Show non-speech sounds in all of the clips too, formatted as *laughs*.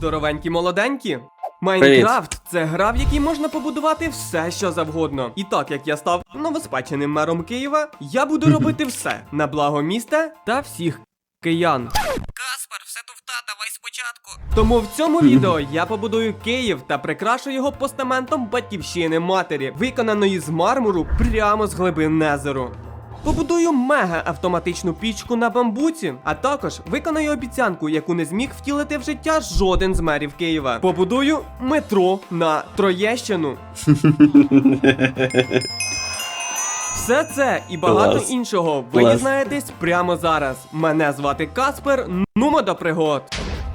здоровенькі молоденькі. Майнкрафт це гра, в якій можна побудувати все, що завгодно. І так як я став новоспеченим мером Києва, я буду робити все на благо міста та всіх киян. Каспар, все туфта, давай спочатку. Тому в цьому відео я побудую Київ та прикрашу його постаментом батьківщини матері, виконаної з мармуру прямо з глибин Незеру. Побудую мега автоматичну пічку на бамбуці, а також виконаю обіцянку, яку не зміг втілити в життя жоден з мерів Києва. Побудую метро на Троєщину. *laughs* Все це і багато Клас. іншого ви Клас. дізнаєтесь прямо зараз. Мене звати Каспер. Нумо до пригод.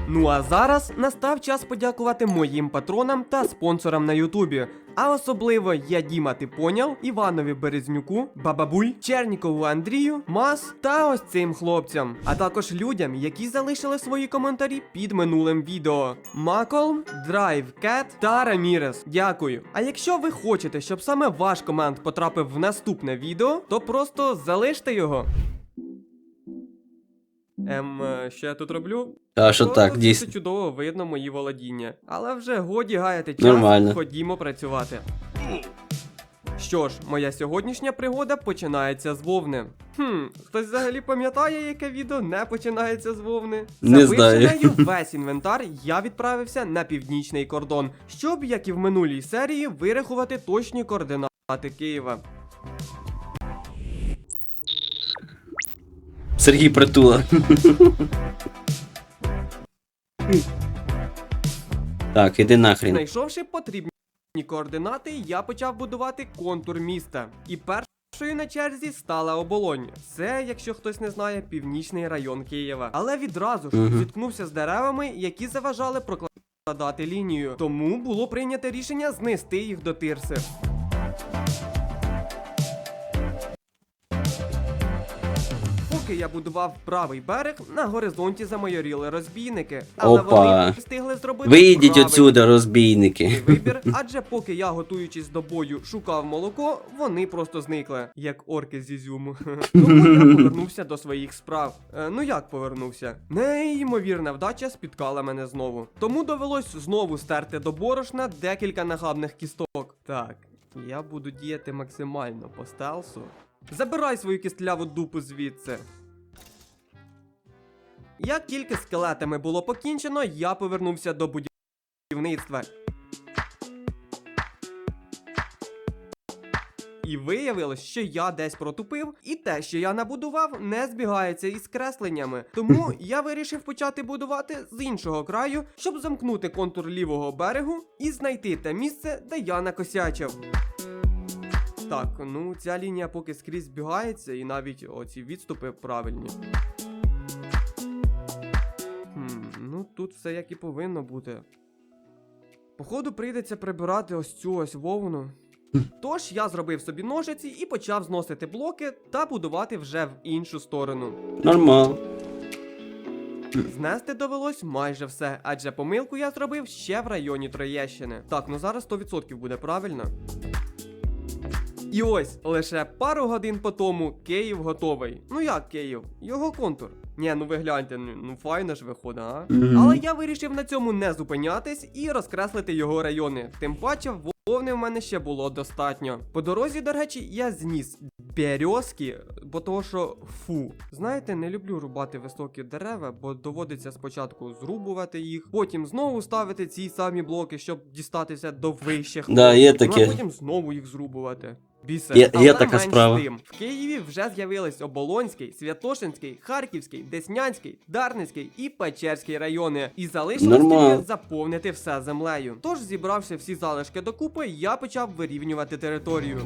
Ну а зараз настав час подякувати моїм патронам та спонсорам на Ютубі. А особливо я Діма, ти поняв, Іванові Березнюку, Бабабуль, Чернікову Андрію, Мас та ось цим хлопцям. А також людям, які залишили свої коментарі під минулим відео. Маколм, Драйв Кет та Рамірес. Дякую. А якщо ви хочете, щоб саме ваш команд потрапив в наступне відео, то просто залиште його. Ем, е, що я тут роблю? А що так, звідси дійсно. чудово видно мої володіння. Але вже годі гаяти час, Нормально. ходімо працювати. Що ж, моя сьогоднішня пригода починається з вовни. Хм, хтось взагалі пам'ятає, яке відео не починається з вовни? Не знаю. нею *laughs* весь інвентар, я відправився на північний кордон, щоб, як і в минулій серії, вирахувати точні координати Києва. Сергій Притула. Так, іди нахрін. Знайшовши потрібні координати, я почав будувати контур міста. І першою на черзі стала оболонь. Це, якщо хтось не знає, північний район Києва. Але відразу ж зіткнувся з деревами, які заважали прокладати лінію. Тому було прийнято рішення знести їх до тирси. Поки я будував правий берег, на горизонті замайоріли розбійники. Але Опа. вони встигли зробити Вийдіть отсюда, розбійники. вибір, адже поки я, готуючись до бою, шукав молоко, вони просто зникли, як орки з ізюму. *laughs* Тому я повернувся до своїх справ. Е, ну як повернувся? Неймовірна вдача спіткала мене знову. Тому довелось знову стерти до борошна декілька нахабних кісток. Так, я буду діяти максимально по стелсу. Забирай свою кістляву дупу звідси. Як тільки скелетами було покінчено, я повернувся до будівництва. І виявилось, що я десь протупив, і те, що я набудував, не збігається із кресленнями. Тому *laughs* я вирішив почати будувати з іншого краю, щоб замкнути контур лівого берегу і знайти те місце, де я накосячив. Так, ну ця лінія поки скрізь збігається, і навіть оці відступи правильні. Хм, ну тут все як і повинно бути. Походу, прийдеться прибирати ось цю ось вовну. Тож я зробив собі ножиці і почав зносити блоки та будувати вже в іншу сторону. Нормал. Знести довелось майже все, адже помилку я зробив ще в районі Троєщини. Так, ну зараз 100% буде правильно. І ось лише пару годин по тому Київ готовий. Ну як Київ? Його контур. Ні, ну ви гляньте, ну ну, файно ж виходить, а? Але я вирішив на цьому не зупинятись і розкреслити його райони. Тим паче, вовни в мене ще було достатньо. По дорозі, до речі, я зніс березки, бо того що фу. Знаєте, не люблю рубати високі дерева, бо доводиться спочатку зрубувати їх, потім знову ставити ці самі блоки, щоб дістатися до вищих. Да, є Ну, а потім знову їх зрубувати. Бісер. Є- є Але така менш справа. з тим. В Києві вже з'явились Оболонський, Святошинський, Харківський, Деснянський, Дарницький і Печерський райони. І залишилось Нормально. тільки заповнити все землею. Тож, зібравши всі залишки докупи, я почав вирівнювати територію.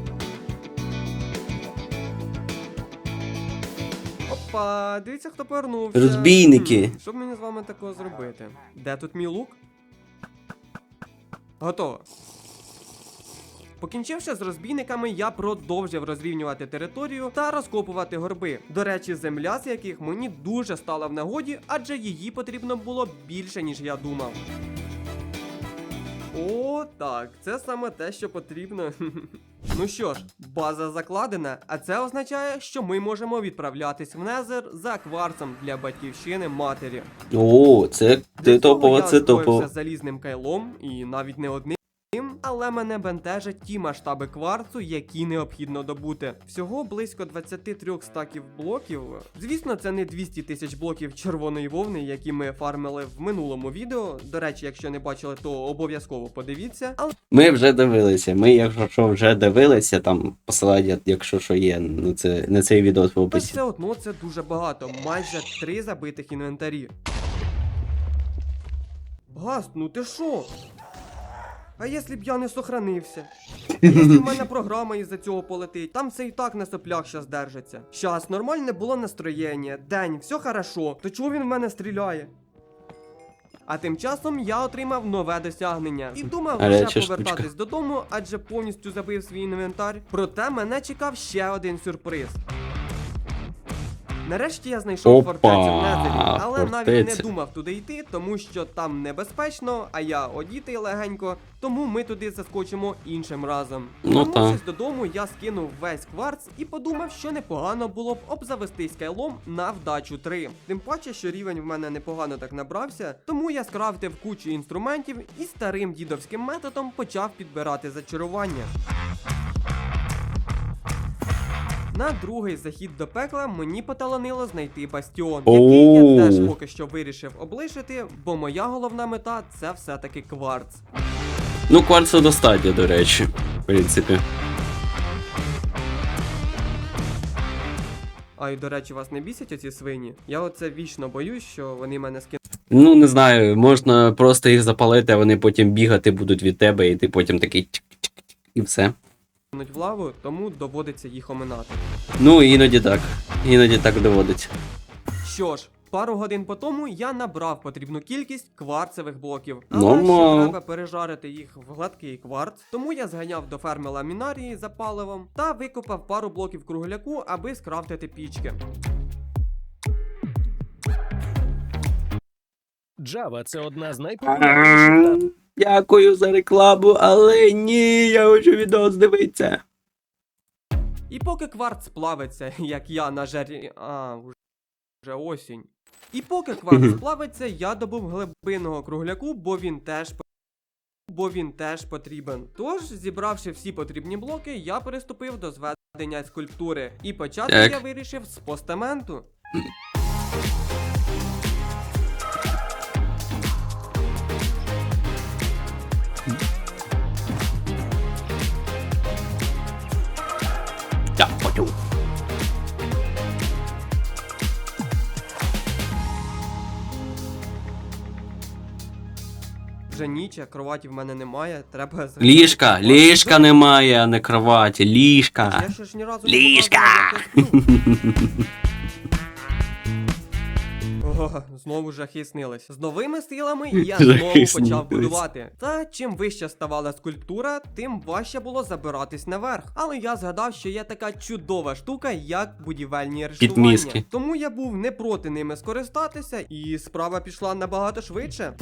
Опа, дивіться, хто повернувся. Розбійники. Хм, Що б мені з вами такого зробити? Де тут мій лук? Готово. Покінчивши з розбійниками, я продовжив розрівнювати територію та розкопувати горби. До речі, земля, з яких мені дуже стала в нагоді, адже її потрібно було більше, ніж я думав. О, так, це саме те, що потрібно. *laughs* Ну що ж, база закладена, а це означає, що ми можемо відправлятись в Незер за кварцем для батьківщини матері. О, це ти топово, це топово. озброївся залізним кайлом і навіть не одним. Але мене бентежать ті масштаби кварцу, які необхідно добути. Всього близько 23 стаків блоків. Звісно, це не 200 тисяч блоків червоної вовни, які ми фармили в минулому відео. До речі, якщо не бачили, то обов'язково подивіться. Але Ми вже дивилися. Ми, якщо що, вже дивилися, там посилання, якщо що є, ну це не цей відео в описі. все одно це дуже багато, майже три забитих інвентарі. Гаст, ну ти шо? А якщо б я не сохранився? *laughs* Якщо в мене програма із-за цього полетить, там все і так на соплях щас держиться. Щас, нормальне було настроєння, день, все хорошо. То чого він в мене стріляє? А тим часом я отримав нове досягнення і думав Але вже ще повертатись додому, адже повністю забив свій інвентар. Проте мене чекав ще один сюрприз. Нарешті я знайшов Опа, фортецю в Незері, але навіть не думав туди йти, тому що там небезпечно, а я одітий легенько, тому ми туди заскочимо іншим разом. Ну. Вернувшись додому, я скинув весь кварц і подумав, що непогано було б обзавестись кайлом на вдачу 3. Тим паче, що рівень в мене непогано так набрався, тому я скрафтив кучу інструментів і старим дідовським методом почав підбирати зачарування. На другий захід до пекла мені поталанило знайти бастіон, який я теж поки що вирішив облишити, бо моя головна мета це все-таки кварц. Ну, кварцу достатньо, до речі, в принципі. А й до речі, вас не бісять оці свині? Я оце вічно боюсь, що вони мене Ну, не знаю, можна просто їх запалити, а вони потім бігати будуть від тебе, і ти потім такий тик-тик-тик, і все. В лаву, тому доводиться їх оминати. Ну, іноді так. Іноді так доводиться. Що ж, пару годин по тому я набрав потрібну кількість кварцевих блоків. Але Нормально. ще треба пережарити їх в гладкий кварц. Тому я зганяв до ферми ламінарії за паливом та викопав пару блоків кругляку, аби скрафтити пічки. Java – це одна з найпопулярніших та Дякую за рекламу, але ні, я хочу відео здивитися. І поки кварц плавиться, *laughs* як я на жарі. А, вже осінь. І поки кварц плавиться, я добув глибинного кругляку, бо він теж бо він теж потрібен. Тож, зібравши всі потрібні блоки, я переступив до зведення скульптури. І почати Так. я вирішив з постаменту. Ніч, а кроваті в мене немає. Треба *laughs* зробити Ліжка, ліжка немає, а не кроваті, ліжка. Я ще ж ні разу не Ліжка! показував, як я сплю. *laughs* О, знову жахи снились. З новими силами *laughs* я Жахи знову почав будувати. Та чим вища ставала скульптура, тим важче було забиратись наверх. Але я згадав, що є така чудова штука, як будівельні арештування. Підмізки. Тому я був не проти ними скористатися, і справа пішла набагато швидше.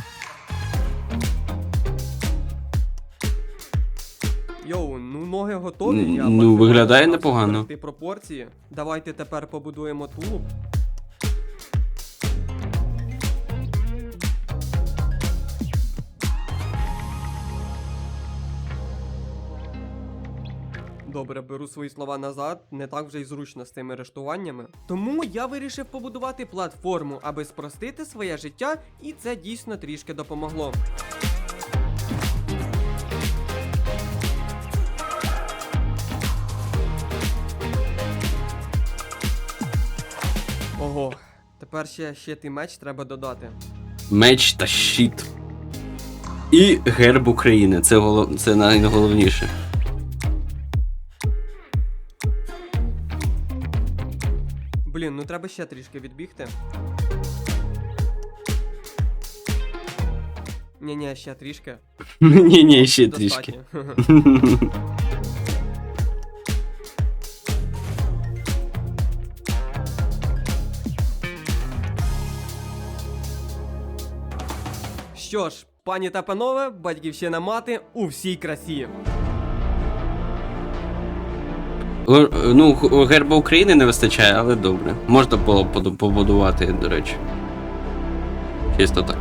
Йоу, ну ноги готові. Н- я ну, виглядає непогано. зберегти пропорції. Давайте тепер побудуємо тулуб. Добре, беру свої слова назад, не так вже й зручно з цими арештуваннями. Тому я вирішив побудувати платформу, аби спростити своє життя, і це дійсно трішки допомогло. Тепер ще щит і меч треба додати. Меч та щит. І герб України. Це, голов... це найголовніше. Блін, ну треба ще трішки відбігти. Ні-ні, ще трішки. Ні, ні, ще трішки. Достатньо. *laughs* Що ж, пані та панове, батьківщина мати у всій красі. Ну, герба України не вистачає, але добре. Можна було побудувати, до речі. Чисто так.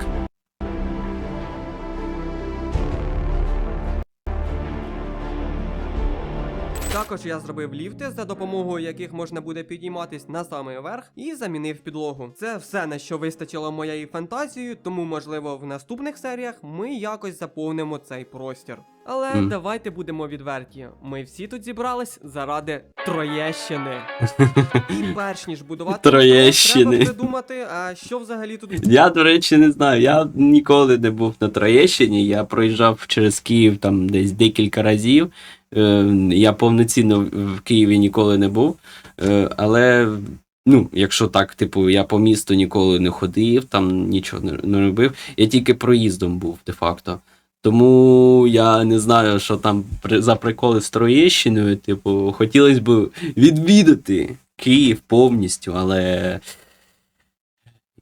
Також я зробив ліфти, за допомогою яких можна буде підійматись на самий верх, і замінив підлогу. Це все на що вистачило моєї фантазії, тому можливо в наступних серіях ми якось заповнимо цей простір. Але Мгм. давайте будемо відверті. Ми всі тут зібрались заради Троєщини. *laughs* І перш ніж будувати Троєщини. треба придумати, а що взагалі тут Я, до речі, не знаю. Я ніколи не був на Троєщині. Я проїжджав через Київ там десь декілька разів. Е, Я повноцінно в Києві ніколи не був. Е, Але, ну, якщо так, типу, я по місту ніколи не ходив, там нічого не, робив. Я тільки проїздом був, де-факто. Тому я не знаю, що там за приколи з Троєщиною. Типу, хотілося б відвідати Київ повністю, але.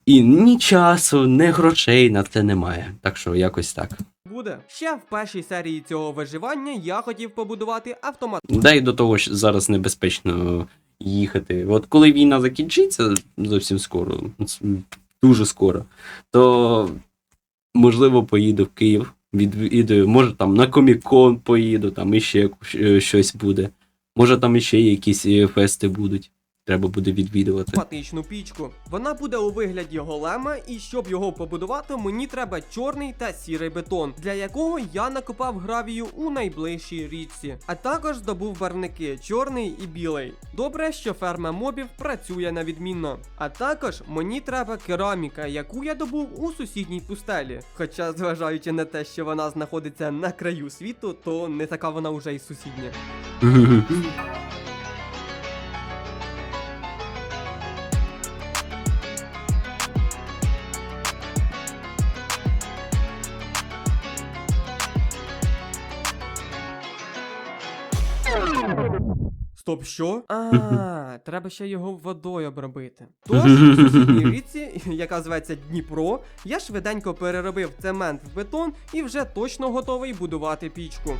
І ні часу, ні грошей на це немає. Так що якось так. Буде. Ще в першій серії цього виживання я хотів побудувати автомат. Да і до того ж зараз небезпечно їхати. От коли війна закінчиться зовсім скоро, дуже скоро, то можливо поїду в Київ, відвідаю, може там на Комікон поїду, там іще е, щось буде. Може там іще якісь е, фести будуть. Треба буде відвідувати. автоматичну пічку. Вона буде у вигляді голема, і щоб його побудувати, мені треба чорний та сірий бетон, для якого я накопав гравію у найближчій річці, а також здобув барвники чорний і білий. Добре, що ферма мобів працює на відмінно. А також мені треба кераміка, яку я добув у сусідній пустелі. Хоча, зважаючи на те, що вона знаходиться на краю світу, то не така вона вже й сусідня. *laughs* Стоп, що? А, *laughs* треба ще його водою обробити. Тож, в сусідній *laughs* річці, яка зветься Дніпро, я швиденько переробив цемент в бетон і вже точно готовий будувати пічку.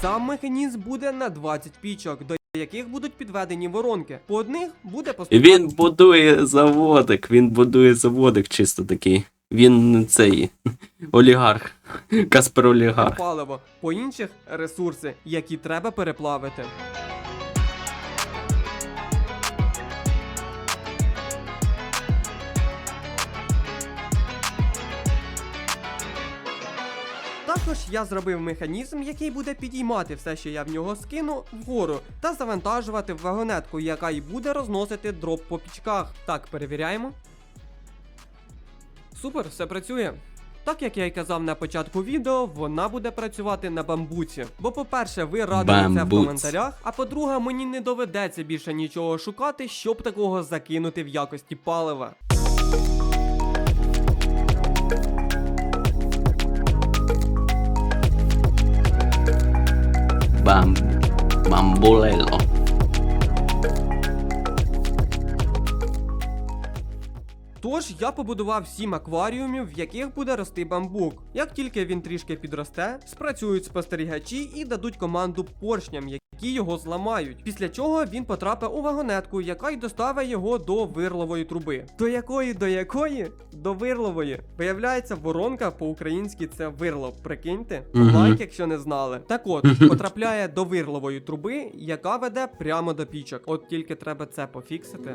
Сам механізм буде на 20 пічок, яких будуть підведені воронки. По одних буде поступати Він будує заводик, він будує заводик чисто такий. Він цей *laughs* олігарх. Каспер олігарх. паливо, по інших ресурси, які треба переплавити. Я зробив механізм, який буде підіймати все, що я в нього скину, вгору, та завантажувати в вагонетку, яка й буде розносити дроп по пічках. Так, перевіряємо. Супер, все працює. Так як я й казав на початку відео, вона буде працювати на бамбуці. Бо, по-перше, ви радили це в коментарях, а по-друге, мені не доведеться більше нічого шукати, щоб такого закинути в якості палива. bam, bamboleo. Тож я побудував сім акваріумів, в яких буде рости бамбук. Як тільки він трішки підросте, спрацюють спостерігачі і дадуть команду поршням, які його зламають. Після чого він потрапить у вагонетку, яка й доставить його до вирлової труби. До якої, до якої? До вирлової. Виявляється, воронка по-українськи це вирло. Прикиньте? Лайк, якщо не знали. Так от, потрапляє до вирлової труби, яка веде прямо до пічок. От тільки треба це пофіксити.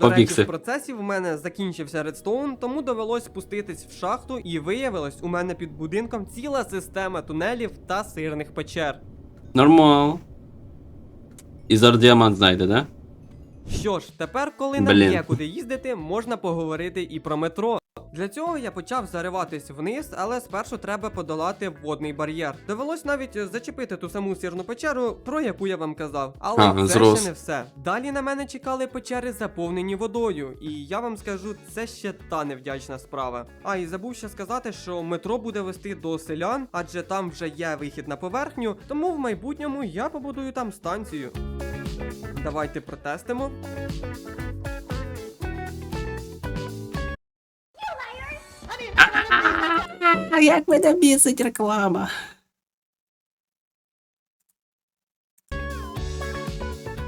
До речі, Попікси. в процесі в мене закінчився редстоун, тому довелось спуститись в шахту, і виявилось, у мене під будинком ціла система тунелів та сирних печер. Нормал. І зараз діамант знайде, да? Що ж, тепер, коли нам Блін. є куди їздити, можна поговорити і про метро. Для цього я почав зариватись вниз, але спершу треба подолати водний бар'єр. Довелось навіть зачепити ту саму сірну печеру, про яку я вам казав. Але А, це зрос. ще не все. Далі на мене чекали печери заповнені водою, і я вам скажу, це ще та невдячна справа. А і забув ще сказати, що метро буде вести до селян, адже там вже є вихід на поверхню, тому в майбутньому я побудую там станцію. Давайте протестимо. Як мене бісить реклама?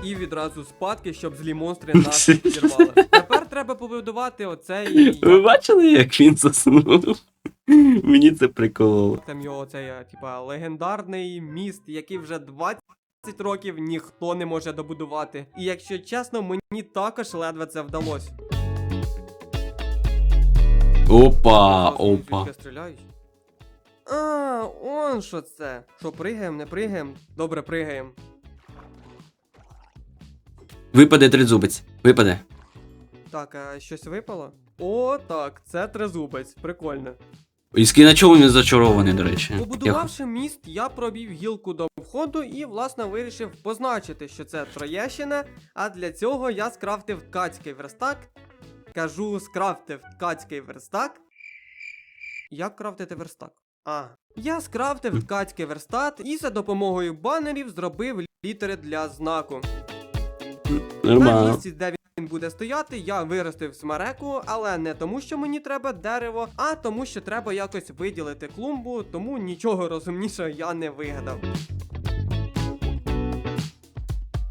І відразу спадки, щоб злі монстри нас *laughs* підірвали. Тепер треба побудувати оцей. Ви бачили, як він заснув? Мені це прикололо. Там його цей, е, типа, легендарний міст, який вже 20 років ніхто не може добудувати. І якщо чесно, мені також ледве це вдалося. Опа, опа. звідки стріляють. А, он що це. Що, пригаємо, не пригаємо? Добре, пригаємо. Випаде тризубець. Випаде. Так, а щось випало? О, так, це трезубець, прикольно. І ски на чому він зачарований, до речі. Побудувавши міст, я пробів гілку до входу і, власне, вирішив позначити, що це Троєщина, а для цього я скрафтив ткацький верстак. Кажу, скрафтив ткацький верстак. Як крафтити верстак? А. Я скрафтив ткацький верстат і за допомогою банерів зробив літери для знаку. На місці, де він буде стояти, я виростив смереку, але не тому, що мені треба дерево, а тому, що треба якось виділити клумбу, тому нічого розумнішого я не вигадав.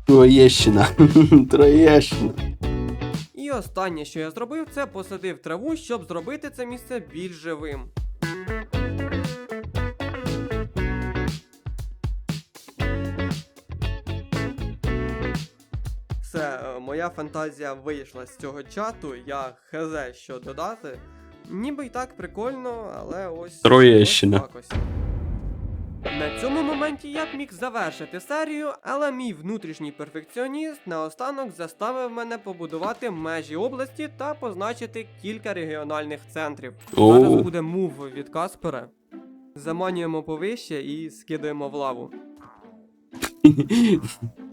Троєщина. *laughs* Троєщина. І останнє, що я зробив, це посадив траву, щоб зробити це місце більш живим. Все, е, моя фантазія вийшла з цього чату, я хз що додати. Ніби й так прикольно, але ось. Троєщина. ось так ось. На цьому моменті я б міг завершити серію, але мій внутрішній перфекціоніст наостанок заставив мене побудувати межі області та позначити кілька регіональних центрів. Зараз буде мув від Каспера. Заманюємо повище і скидаємо в лаву. *laughs*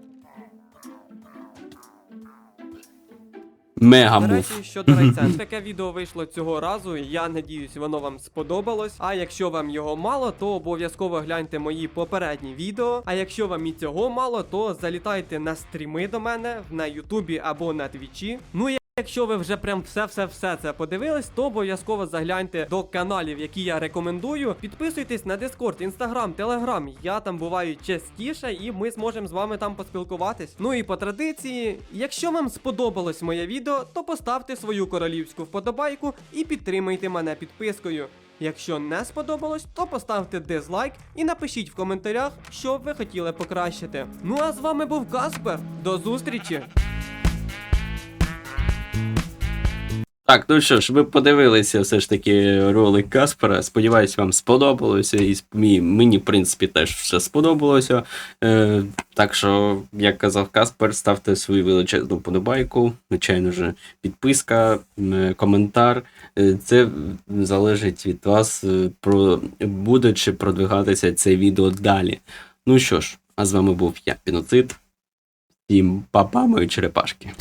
Мега До мув. що щодо райцентру, таке відео вийшло цього разу. Я надіюсь, воно вам сподобалось. А якщо вам його мало, то обов'язково гляньте мої попередні відео. А якщо вам і цього мало, то залітайте на стріми до мене на Ютубі або на Твічі. Ну і Якщо ви вже прям все-все-все це подивились, то обов'язково загляньте до каналів, які я рекомендую. Підписуйтесь на Discord, Instagram, Telegram. Я там буваю частіше, і ми зможемо з вами там поспілкуватись. Ну і по традиції, якщо вам сподобалось моє відео, то поставте свою королівську вподобайку і підтримайте мене підпискою. Якщо не сподобалось, то поставте дизлайк і напишіть в коментарях, що ви хотіли покращити. Ну а з вами був Каспер. До зустрічі! Так, ну що ж, ви подивилися все ж таки ролик Каспера. Сподіваюсь, вам сподобалося. І мені, в принципі, теж все сподобалося. Е, так що, як казав Каспер, ставте свою величезну подобайку. Звичайно ж, підписка, коментар. Е, Це залежить від вас, е, про буде чи продвигатися це відео далі. Ну що ж, а з вами був я, Піноцид. Всім па-па, мої черепашки.